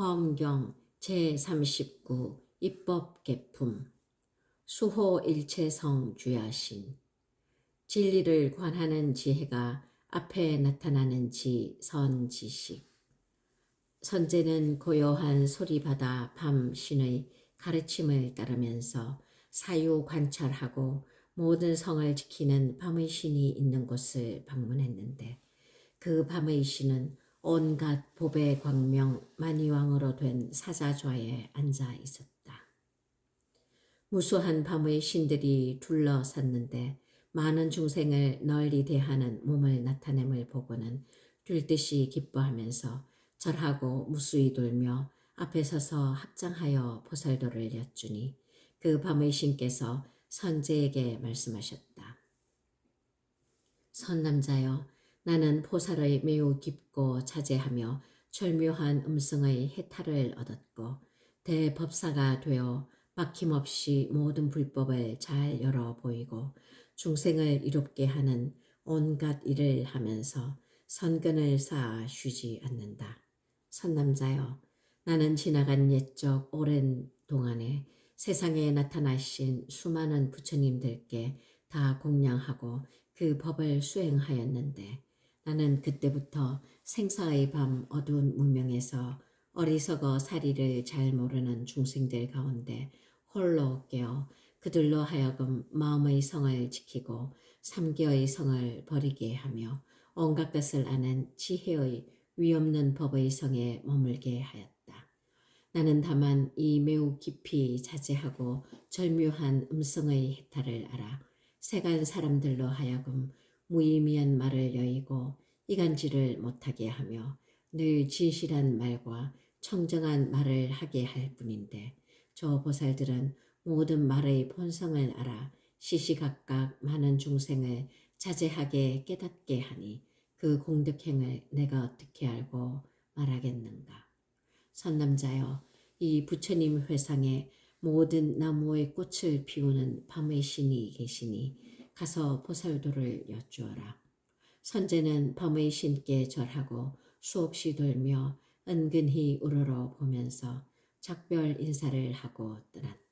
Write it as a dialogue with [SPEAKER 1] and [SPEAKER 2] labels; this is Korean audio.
[SPEAKER 1] 화엄경 제39 입법 개품 수호 일체성 주야신 진리를 관하는 지혜가 앞에 나타나는 지 선 지식 선제는 고요한 소리바다 밤 신의 가르침을 따르면서 사유 관찰하고 모든 성을 지키는 밤의 신이 있는 곳을 방문했는데 그 밤의 신은 온갖 법의 광명 만이왕으로 된 사자좌에 앉아 있었다. 무수한 밤의 신들이 둘러섰는데 많은 중생을 널리 대하는 몸을 나타냄을 보고는 들듯이 기뻐하면서 절하고 무수히 돌며 앞에 서서 합장하여 보살도를 여쭈니 그 밤의 신께서 선제에게 말씀하셨다. 선남자여 나는 포살의 매우 깊고 자제하며 절묘한 음성의 해탈을 얻었고 대법사가 되어 막힘없이 모든 불법을 잘 열어 보이고 중생을 이롭게 하는 온갖 일을 하면서 선근을 쌓아 쉬지 않는다. 선남자여 나는 지나간 옛적 오랜 동안에 세상에 나타나신 수많은 부처님들께 다 공양하고 그 법을 수행하였는데 나는 그때부터 생사의 밤 어두운 문명에서 어리석어 사리를 잘 모르는 중생들 가운데 홀로 깨어 그들로 하여금 마음의 성을 지키고 삼계의 성을 버리게 하며 온갖 것을 아는 지혜의 위없는 법의 성에 머물게 하였다. 나는 다만 이 매우 깊이 자제하고 절묘한 음성의 해탈을 알아 세간 사람들로 하여금 무의미한 말을 여의고 이간질을 못하게 하며 늘 진실한 말과 청정한 말을 하게 할 뿐인데 저 보살들은 모든 말의 본성을 알아 시시각각 많은 중생을 자제하게 깨닫게 하니 그 공덕행을 내가 어떻게 알고 말하겠는가. 선남자여 이 부처님 회상에 모든 나무의 꽃을 피우는 밤의 신이 계시니 가서 보살도를 여쭈어라. 선제는 밤의 신께 절하고 수없이 돌며 은근히 우러러 보면서 작별 인사를 하고 떠났다.